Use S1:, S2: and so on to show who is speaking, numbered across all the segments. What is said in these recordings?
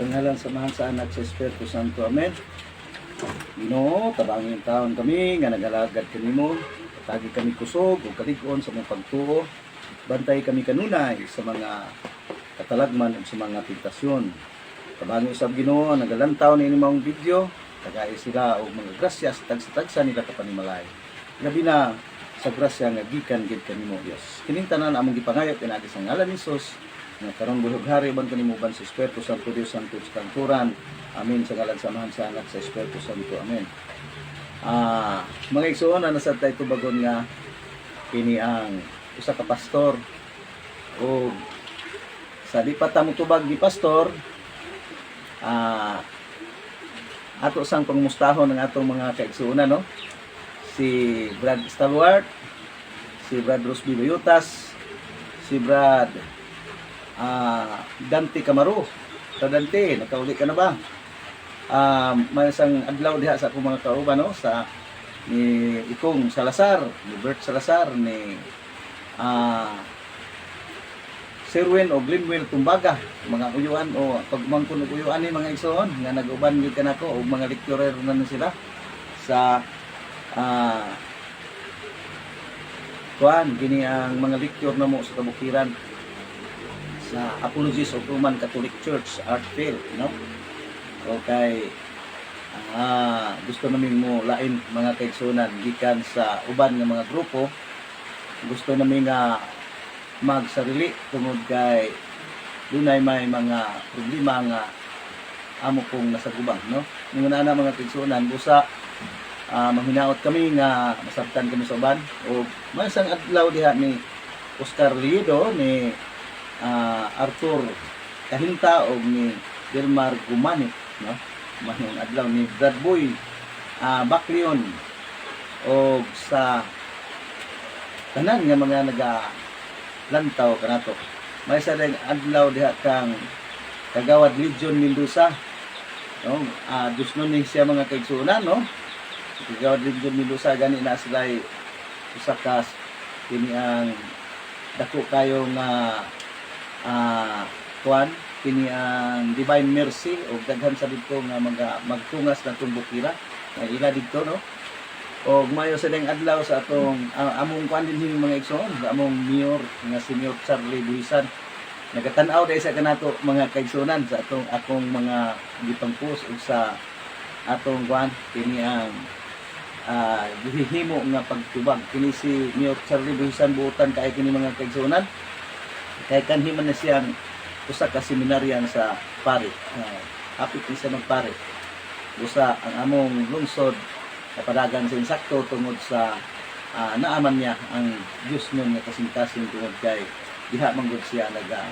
S1: Sa ngalan sa Mahal sa Anak sa Espiritu Santo. Amen. Ginoo, tabangin taon kami, nga nagalagad kanimo. Tagi kami kusog, o kalig-on sa mga pagtuo. Bantay kami kanunay sa mga katalagman ug sa mga tentasyon. Tabangin usab Ginoo, nagalantaw ni imong video. Tagay sila og mga grasya sa tagsa-tagsa nila kapanimalay. Labi na sa grasya nga gikan gid kanimo Dios. Kining tanan among gipangayot pinagi sa ngalan ni Jesus nga karon buhog hari ban kanimo ban sa Espiritu Santo Dios Santo sa kanturan. Amin sa ngalan samahan sa anak sa Espiritu Santo. Amen. Ah, mga igsoon na nasa tayo tubagon nga kini ang usa ka pastor o sa di pa tamo tubag ni pastor ah ato sang pangmustahon ng atong mga kaigsuonan no si Brad Stalwart si Brad Rosby Bayutas si Brad ah Dante Camaro sa Dante nakauli ka na ba? Um, may isang adlaw diha sa akong mga kauban no? Sa ni Ikong Salazar ni Bert Salazar ni ah Sirwin o Glenwell Tumbaga. Mga uyuan o pagmangkon og uyuan ni mga igsoon nga nag-uban gyud kanako og mga lecturer na na sila sa ah kuan kini ang mga lecture na mo sa kabukiran sa Apologies of Roman Catholic Church Artfield no? Okay. Ah gusto namin mo lain mga kaigsunan gikan sa uban nga mga grupo. Gusto namin nga magsarili tungod kay dunay may mga problema nga amo kong nasa gubang no? Ning una na mga kaigsunan busa ah manghinaot kami nga masabtan kami sa uban. O masang adlaw diha ni Oscar Liedo ni ah, Arthur Kahinta o ni Delmar Gumani no? Manong adlaw ni Brad Boy. Ah Baklion o sa tanan nga mga naga lantaw kanato may sa ding adlaw diha kang kagawad Legion Mendoza. No? Ah dus nun ni siya mga kaigsunan no? Kagawad Legion Mendoza gani na sila usa ka kini ang dako kayo nga ah kuan kini ang divine mercy o daghan sa dito nga mga magtungas na itong bukira. Nga ila dito no? O mayo sa ding adlaw sa atong ah, among kuan din hini mga igsoon among mayor nga Mayor Charlie Buisan. Nagatan-aw dai sa kanato mga kaigsunan sa atong akong mga gipangpus ug sa atong kuan kini ang gihimo nga pagtubag. Kini si Mayor Charlie Buisan buotan kay kini mga kaigsunan kay kanhi man na siyang usa ka seminaryan sa pare. Uh, hapit ni siya magpare. Usa ang among lungsod kapadagan sa insakto tungod sa ah, naaman niya ang Diyos nun nga kasing-kasing tungod kay diha manggod siya naga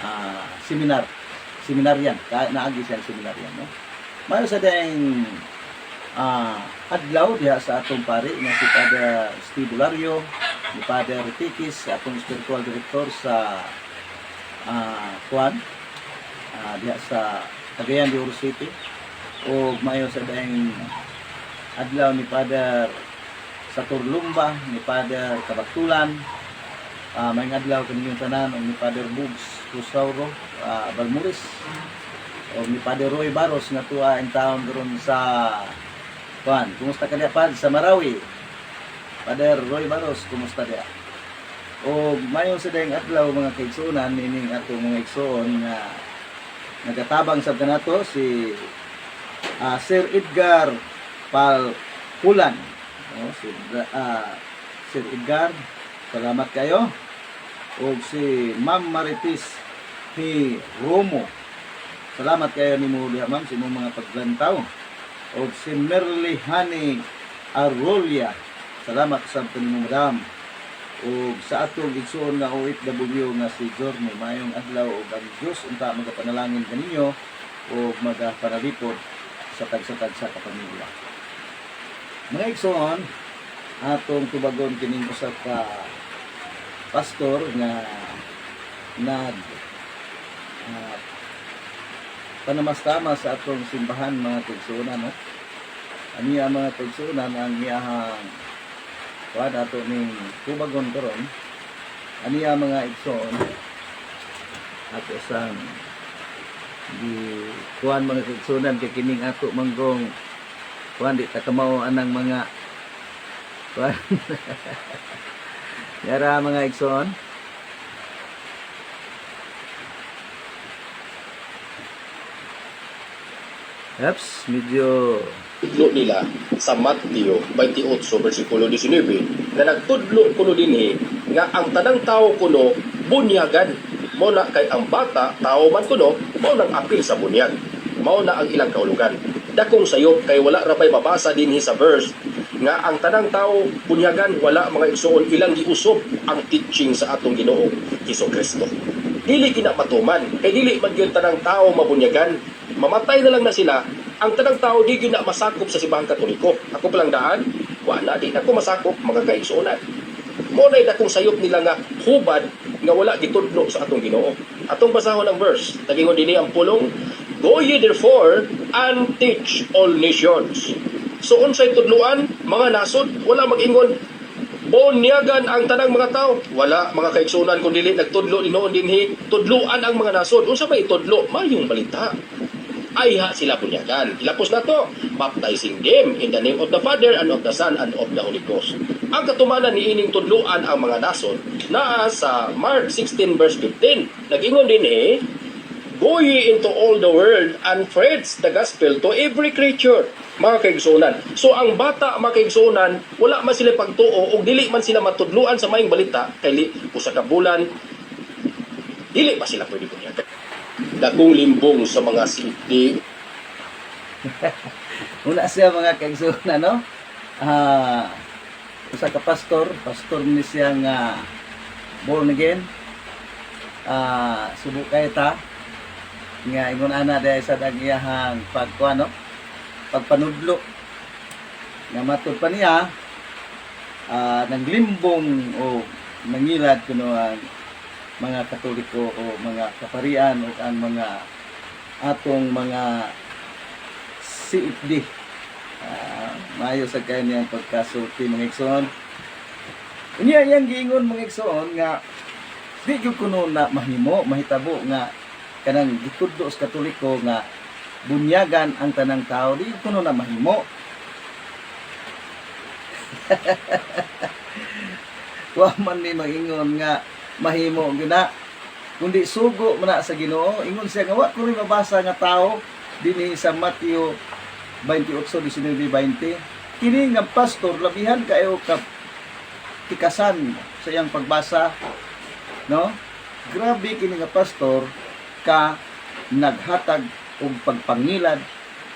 S1: ah, seminar seminaryan kaya naagi siya seminaryan no mayo sa ding ah, adlaw diha sa atong pare nga si Father Steve ni Father Tikis atong spiritual director sa ah kuan ah diha sa Cagayan de Oro City. O mayo sa daing adlaw ni Father Satur Lumba ni Father Kabatulan ah may adlaw kaninyong tanan o ni Father Bugs Rosauro ah, Balmuris. O ni Father Roy Baros nga tuwa in town karon sa kuan. Kumusta ka diha pad sa Marawi Father Roy Baros kumusta diha o mayo sa dayang adlaw mga kaigsunan ining atong mga igsoon nga nagatabang sa kanato si ah, Sir Edgar Pal Pulan o si ah, Sir Edgar salamat kayo. O si Ma'am Maritis ni Romo salamat kayo ni mo diha ma'am sa mga paglantaw. O si Merly Hani Arolia salamat sa kanimo madam ug sa atong igsuon nga OFW nga si Jorne mayong adlaw ug ang Dios unta magapanalangin kaninyo ug magapanalipod sa tagsatag sa kapamilya. Mga igsoon, atong tubagon kining usa ka pastor nga nag uh, panamastama sa atong simbahan mga tigsunan no. Ani ang mga tigsunan ang iyahang kuan ato ning tubagon karon. Ani ang mga igsoon. Ato sang di kuan mga kaigsunan kay kining ato manggong. Kuan di ta kamao anang mga. Yara mga igsoon. Oops, medyo
S2: tudlo nila sa Mateo 28 versikulo 19 na nagtudlo kuno dinhi nga ang tanang tao kuno bunyagan. Mo na kay ang bata tao man kuno mao nang apil sa bunyag mao na ang ilang kaulugan dakong sayop kay wala ra pay mabasa dinhi sa verse nga ang tanang tao bunyagan wala mga igsoon ilang giusob ang teaching sa atong Ginoo Hesus Kristo. Dili kina matuman kay dili man tanang tao mabunyagan. Mamatay na lang na sila ang tanang tao di gyud na masakop sa simbahang katoliko ako palang daan wala di na ko masakop mga kaigsuonan mo na dakong sayop nila nga hubad nga wala gitudlo sa atong Ginoo atong basahon ang verse tagingon dinhi ang pulong go ye therefore and teach all nations so unsay tudluan mga nasod wala mag-ingon Bunyagan ang tanang mga tao. Wala mga kaigsunan kung dili nagtudlo ni noon dinhi. Tudluan ang mga nasod. Unsa ba itudlo? Mayong balita. Ayha sila bunyagan. Ilapos na to. Baptizing them in the name of the Father and of the Son and of the Holy Ghost. Ang katumanan ni ining tudluan ang mga nasod naa sa Mark 16 verse 15. Nagingon din eh, Go ye into all the world and preach the gospel to every creature. Mga kaigsunan. So ang bata, mga kaigsunan, wala man sila pagtuo o dili man sila matudluan sa mayong balita kay usa ka bulan dili pa sila pwede bunyagan. Dagong limbong sa mga city
S1: Una siya mga kaigsunan, no? Ah, usa ka pastor, pastor ni siya nga born again. Ah, subo kay ta nga ingon ana dahil sa dagiyahang pagkuan no? Pagpanudlo. Nga matud pa niya ah naglimbong o nangilad kuno ang mga katoliko o mga kaparian o ang mga atong mga CFD. Ah, mayo sa kanya niyang pagkasulti mga igsoon. Unya yang giingon mga igsoon nga di gyud kuno na mahimo mahitabo nga kanang gitudlo sa katoliko nga bunyagan ang tanang tao di kuno na mahimo. Wa man ni magingon nga mahimo gina kundi sugo man sa Ginoo. Ingon siya nga wa ko rin mabasa nga tao dinhi sa Mateo 28:19-20 kini nga pastor labihan kayo ka tikasan sa iyang pagbasa. No? Grabe kini nga pastor ka naghatag og pagpangilad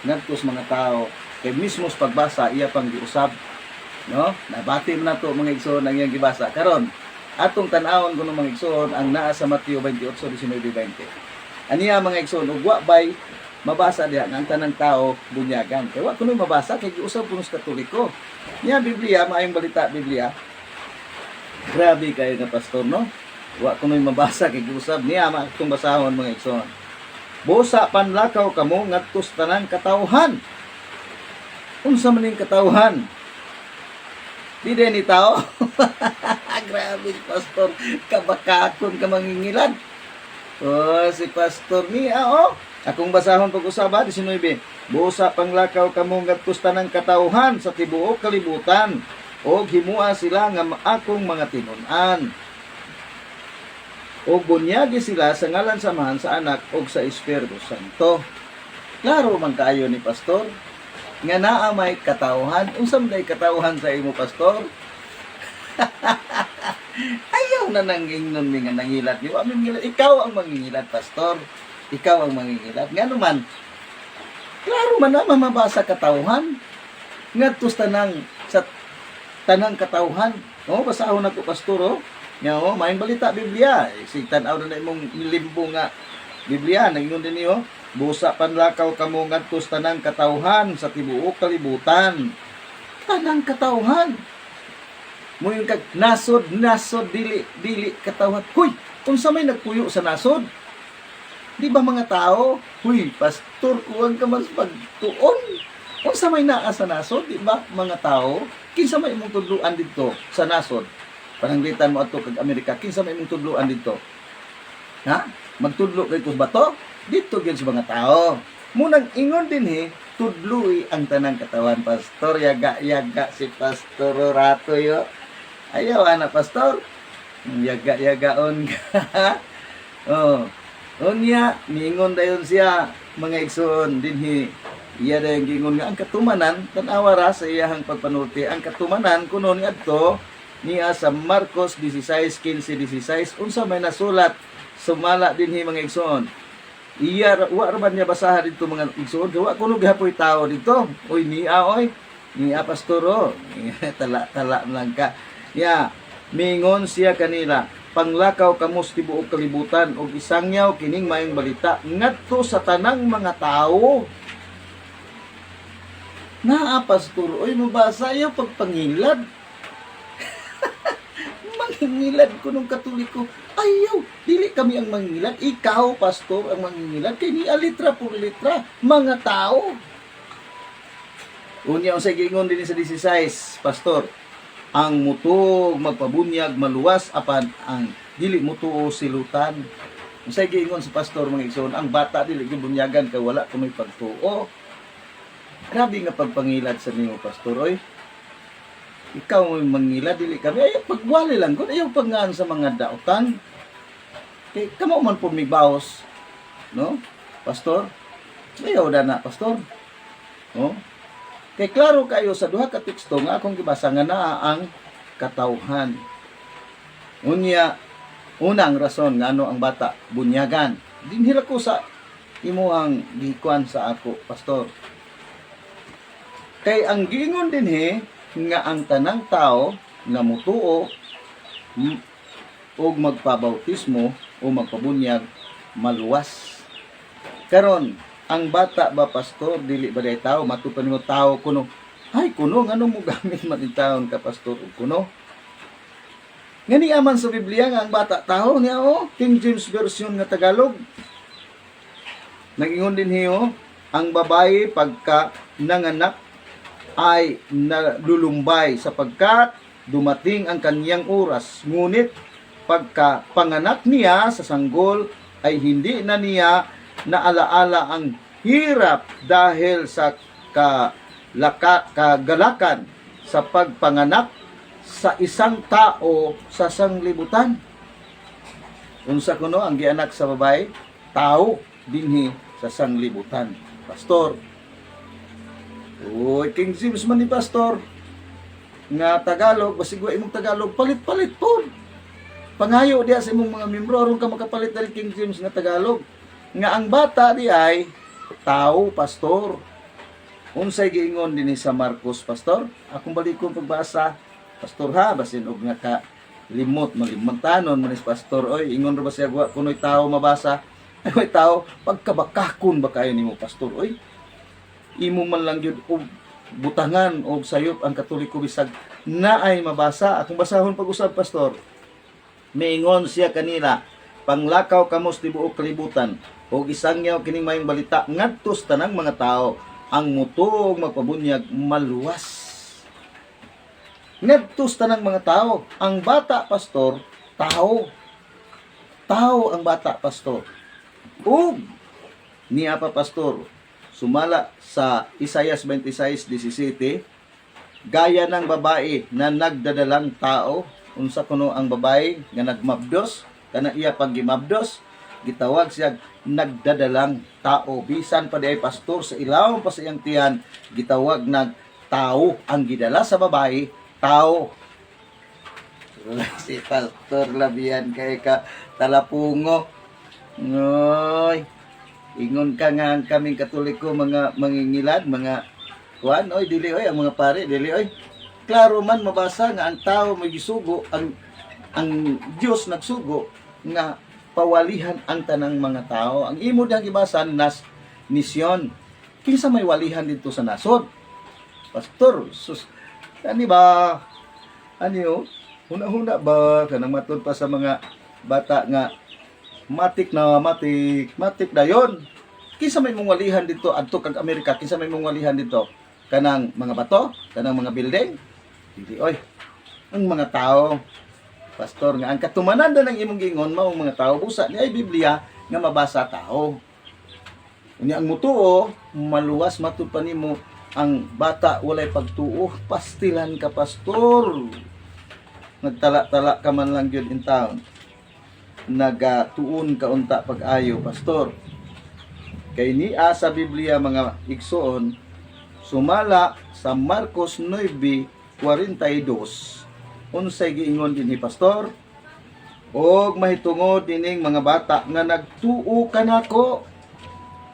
S1: ngadto sa mga tao. Kay mismo sa pagbasa iya pang giusab. No? Nabati man nato mga igsoon ang iyang gibasa. Karon atong tan-awon kuno mga igsoon ang naa sa Mateo 28:19-20 aniya mga igsoon ug wa bay mabasa diha nga ang tanang tao bunyagan. Kay wa kuno mabasa kay giusab kuno sa katoliko. Niya Biblia maayong balita Biblia. Grabe kayo nga pastor no? Wa kuno mabasa kay giusab niya ma atong basahon mga igsoon. Busa panlakaw kamo ngadto sa tanang katawhan unsa man ning katawhan din ni tao. Grabe pastor. Kabakakon ka mangingilad oh si pastor niya oh. Akong basahon pag-usaba 19 busa panglakaw kamo ngadto sa tanang katawhan sa tibuok kalibutan. O himua sila nga akong mga tinun-an. O bunyagi sila sa ngalan samahan sa anak o sa Espiritu Santo. Klaro man kaayo ni pastor nga naa may katawhan. Unsam day katawhan sa imo pastor? Ayaw na nang ingnon mi nga nangilat ni amin ngilat. Ikaw ang mangingilat pastor. Ikaw ang mangingilat. Nga naman, klaro man na mamabasa katawhan. Nga tus tanang sa tanang katawhan. Oh, basahon ako pastor oh. Nga oh, balita Biblia. Eh, Si tan-aw na imong limbo nga Biblia nangingon din niyo. Busa panlakaw kamo ngadto sa tanang katawhan sa tibuok kalibutan. Tanang katawhan. Mo yung kag nasod nasod dili dili katawhan. Huy, unsa may nagpuyo sa nasod? Di ba mga tao? Huy, pastor, kuwang ka mas pagtuon. Unsa may naa sa nasod, di ba mga tao? Kinsa may imong tudluan dito sa nasod? Pananglitan mo ato kag Amerika, kinsa may imong tudluan dito? Ha? Magtudlo kay kus bato? Dito gyud sa mga tao. Munang ingon din he, tudluy ang tanang katawan, pastor. Yaga-yaga si pastor Rato yo. Ayaw, ana, pastor. Yaga-yagaon ka. oh. Unya, niingon dayon siya, mga igsoon, din hi, iya dayon gingon nga, ang katumanan, tanawa ra sa iyahang pagpanulti, ang katumanan, kuno ni adto, niya sa Marcos 16, 15, 16, unsa may nasulat, sumala din hi mga igsoon. Iya, wa ra man niya basahan dito mga igsoon, wa kuno gihapoy tao dito. Oy, niya oy, niya pastoro, tala-tala lang ka. Ya, mingon siya kanila, panglakaw kamos tibuok kalibutan og isangyaw kining mayong balita ngadto sa tanang mga tao. Naa pastor, oy mabasa yung pagpangilad. Mangingilad ko nung katoliko. Ayaw, dili kami ang mangingilad. Ikaw, pastor, ang mangingilad. Kaya ni alitra por litra, mga tao. Unya, sa gingon din sa 16, pastor, ang mutog magpabunyag maluwas apan ang dili mutuo silutan. Sa gingon sa pastor mga igsoon, ang bata dili gibunyagan kay wala kunoy pagtuo. Grabe nga pagpangilad sa nimo pastor oy. Ikaw mo mangilad dili kami ay pagwali lang gud ayaw pangaan sa mga dautan. Kay kamo man po may baos. No? Pastor? Ayaw na na pastor. Oh? Kay klaro kayo sa duha ka teksto nga akong gibasa nga naa ang katawhan. Unya unang rason nga ano ang bata bunyagan. Dinhila ko sa imo ang gikuan sa ako, pastor. Kay ang gingon din he nga ang tanang tao nga mutuo m- og magpabautismo o magpabunyag maluwas. Karon ang bata ba pastor? Dili ba day tao? Matupan mo tao kuno. Ay kuno ngano mo gamit taon ka pastor? Ug kuno. Ngani aman sa Biblia nga ang bata tao niya oh King James version nga Tagalog. Nagingon din hiyo ang babae pagka nanganak ay nalulumbay sapagkat dumating ang kanyang oras ngunit pagka panganak niya sa sanggol ay hindi na niya naalaala ang hirap dahil sa kalaka, kagalakan sa pagpanganak sa isang tao sa sanglibutan. Unsa kuno ang gianak sa babae? Tao dinhi sa sanglibutan. Pastor. Uy, King James man ni Pastor. Nga Tagalog, basig wa imong Tagalog, palit-palit po. Pangayo diya sa imong mga membro aron ka makapalit dali King James nga Tagalog nga ang bata di ay tao, pastor. Unsay giingon dinhi sa Marcos, pastor? Akong balikon pagbasa, pastor ha, basin og nga ka limot malimangtanon manis pastor oy ingon ra ba siya kunoy tao mabasa ay tao pagkabakakon ba kayo nimo pastor oy imo man lang gyud og butangan og sayop ang katoliko bisag na ay mabasa akong basahon pag-usab pastor Miingon siya kanila, panglakaw kamos tibuok kalibutan, o isangyaw kining mayong balita, ngadtos tanang mga tao, ang mutog magpabunyag maluwas. Ngadtos tanang mga tao, ang bata pastor, tao. Tao ang bata pastor. Ug niya pa pastor, sumala sa Isaias 26:17, gaya ng babae na nagdadalang tao unsa kuno ang babae nga nagmabdos kana iya pag gimabdos gitawag siya nagdadalang tao. Bisan pa di ay pastor sa ilaw pa sa iyang tiyan gitawag nag tao ang gidala sa babae tao. Si pastor labian kay ka talapungo. Ngoy ingon ka nga ang kaming katoliko mga mangingilad mga kuan oy dili oy ang mga pare dili oy. Klaro man mabasa nga ang tao may gisugo ang ang Dios nagsugo nga pawalihan ang tanang mga tao. Ang imo diyang gibasa nas misyon kinsa may walihan dito sa nasod? Pastor sus ani ba? Ani oh huna-huna ba? Kanang matod pa sa mga bata nga matik na matik matik dayon kinsa may mong walihan dito adto kag Amerika? Kinsa may mong walihan dito? Kanang mga bato? Kanang mga building? Dili, oy. Ang mga tao, pastor nga ang katumanan na ng imong gingon mao mga tao. Busa ni ay Biblia nga mabasa tao. Unya ang mutuo, maluwas matud pa nimo. Ang bata walay pagtuo, pastilan ka pastor. Nagtala-tala ka man lang yun in town. Nagatuon ka unta pag-ayo pastor. Kay niya sa Biblia mga igsoon, sumala sa Marcos 9:42 unsay giingon dinhi pastor? Og mahitungod dining mga bata nga nagtuo kanako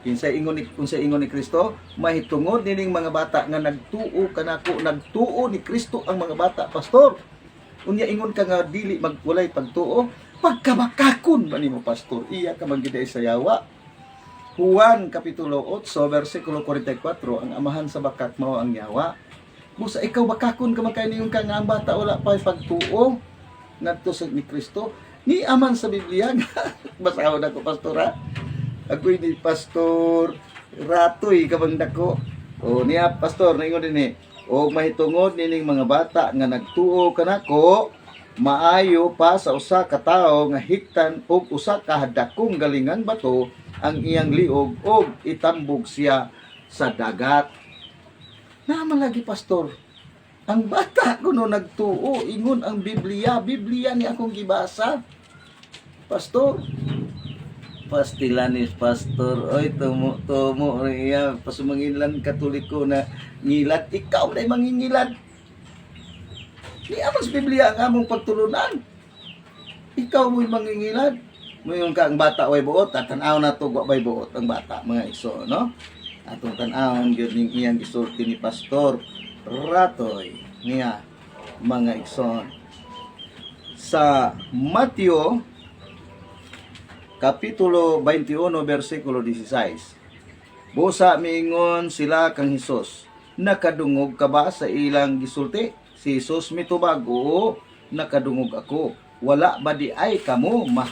S1: kinsay ingon ni unsay ingon ni Kristo? Mahitungod dining mga bata nga nagtuo kanako nagtuo ni Kristo ang mga bata pastor. Unya ingon ka nga dili magwalay pagtuo pagkabakakon ba nimo pastor iya ka magiday sa yawa Juan Kapitulo 8, versikulo 44, ang amahan sa bakak mao ang yawa. Busa ikaw bakakon ka magkay niyon ka nga ang bata wala pa pagtuo ngadto sa ni Kristo. Ni aman sa Biblia basahon ako pastora. Ako ni pastor Ratoy kabang dako. O niya pastor ningon dinhi. O mahitungod nining mga bata nga nagtuo kanako maayo pa sa usa ka tawo nga hiktan og usa ka dakong galingan bato ang iyang liog og itambog siya sa dagat. Naman lagi pastor. Ang bata ko no nagtuo ingon ang Biblia, Biblia ni akong gibasa. Pastor, pastilanis pastor oy tumo tumo riya pasumangilan katoliko na ngilad ikaw na mangingilad Di amas Biblia ang among pagtulunan. Ikaw mo'y mangingilad. Ngayon ka ang bata way buot, tatanaw na to wa bay buot ang bata mga iso, no? Atong tanawon gyud ning iyang gisulti ni pastor Ratoy niya mga igsoon. Sa Mateo Kapitulo 21, versikulo 16. Busa miingon sila kang Hesus, nakadungog ka ba sa ilang gisulti? Si Jesus mitubag, nakadungog ako. Wala ba di ay kamo mah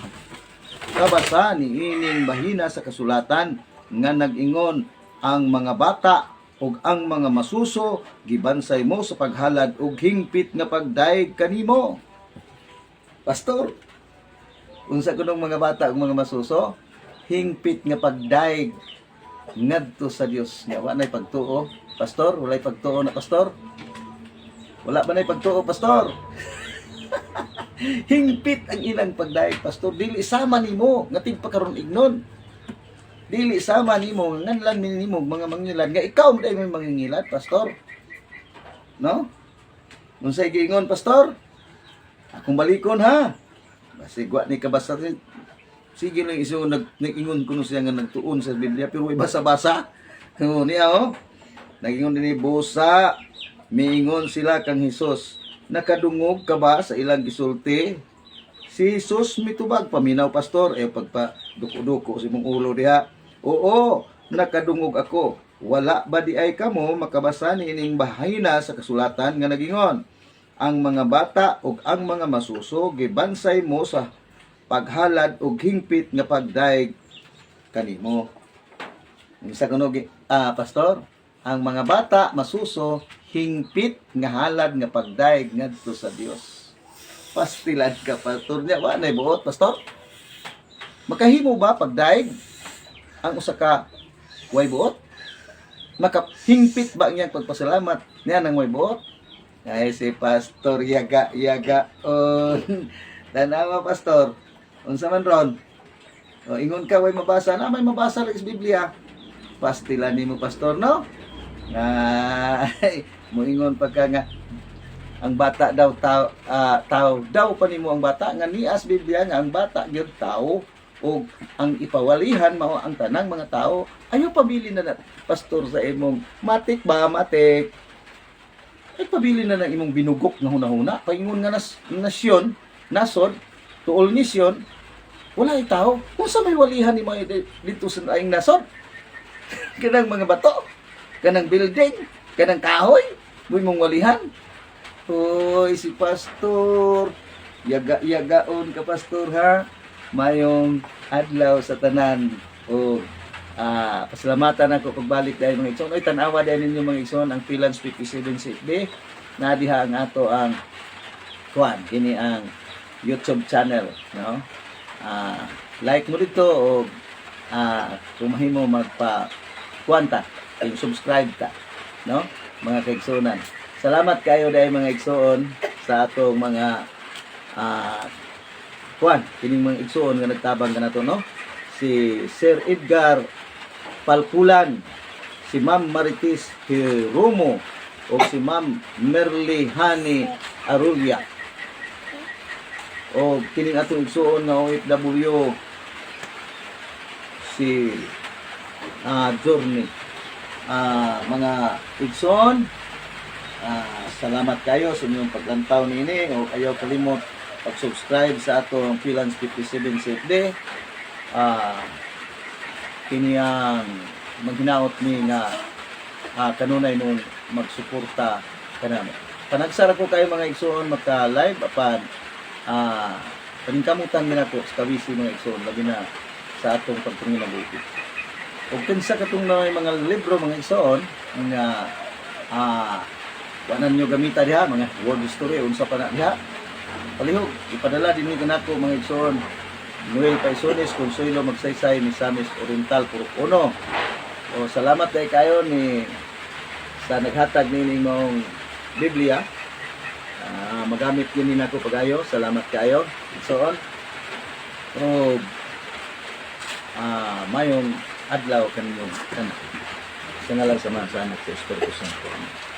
S1: kabasa ni ining bahina sa kasulatan nga nag-ingon ang mga bata ug ang mga masuso gibansay mo sa paghalad ug hingpit nga pagdaig kanimo. Pastor, unsa kunong mga bata ug mga masuso hingpit nga pagdaig ngadto sa Dios nya wa nay pagtuo pastor walay pagtuo na pastor wala ba nay pagtuo pastor? Hingpit ang ilang pagdaig pastor. Dili sama nimo nga tigpakaron ignon. Dili sama nimo nganlan nimo mga mangilad nga ikaw mo may mangingilad pastor. No? Unsay giingon pastor? Akong balikon ha? Basi gwa ni kabasa sige lang iso nag nag-ingon kuno siya nga nagtuon sa Biblia pero way basa-basa no niya oh. Nagingon dinhi busa miingon sila kang Hesus nakadungog ka ba sa ilang gisulti si Jesus mitubag paminaw pastor. Eh pagpa duko-duko si mong ulo diha. Oo nakadungog ako. Wala ba di ay kamo makabasa ni ining bahayna sa kasulatan nga nagingon? Ang mga bata ug ang mga masuso gibansay mo sa paghalad ug hingpit nga pagdaig kanimo. Unsa kuno ah pastor ang mga bata masuso hingpit nga halad nga pagdaig ngadto sa Dios pastilan ka pastor. Niya wa nay buot pastor? Makahimo ba pagdaig? Ang usa ka way buot? Makahingpit ba ang iyang pagpasalamat? Niya nang way buot? Ay si pastor yaga yaga on. Tanawa pastor. Unsa man ron? O ingon ka way mabasa. Na may mabasa lang sa Biblia. Pastilan nimo pastor no ay moingon pagka nga ang bata daw tao ah, tao daw pa nimo ang bata nga nias Biblia nga ang bata gyud tao o ang ipawalihan mao ang tanang mga tao ayo pabili na na pastor sa imong matik ba matik? Ay pabili na ng imong binugok nga hunahuna paingon nga nas nasyon nasod tuol nisyon wala ay tao kung sa may walihan ni mga dito sa aing nasod? Kanang mga bato kanang building kanang kahoy muy mong walihan Hoy, si pastor. Yaga-yagaon ka pastor ha. Mayong adlaw sa tanan. O ah pasalamatan ako pagbalik dahil mga igsoon. Oy, tanawa dahil ninyo mga igsoon ang Philans 57 day. Na diha ang ato ang kuan kini ang YouTube channel, no? Ah, like mo dito o ah kung mahimo magpa kuwanta, yung subscribe ta, no? Mga kaigsunan. Salamat kayo dahil mga igsoon sa atong mga ah kuan, kining mga igsoon nga nagtabang kanato, no? Si Sir Edgar Palpulan, si Ma'am Maritis Hiromo, o si Ma'am Merly Hani Arulia. O kining atong igsuon nga OFW si ah Journey. Ah, mga igsoon, ah, salamat kayo sa inyong paglantaw nini o kayo kalimot pag-subscribe sa atong Freelance 57 CFD. Ah, kini ang maghinaot ni nga ah, kanunay nung magsuporta kanamo. Panagsara ko kayo mga igsoon magka live apan ah paningkamutan mi nako sa kabisi mga igsoon labi na sa atong pagtungin ng buti. Ug kinsa katong mga libro mga igsoon nga ah wanan nyo gamita diha mga word story unsa pa na diha. Palihog ipadala din ni kanako mga igsoon Noel Paisones, Consuelo Magsaysay, Misamis Oriental, Purok Uno. O salamat kay kayo ni sa naghatag ni mong Biblia. Ah, magamit yun din ako pagayo. Salamat kayo. So on. O ah, mayong adlaw kaninyong tanan. Sa ngalan sa mga sa anak sa Santo. Amen.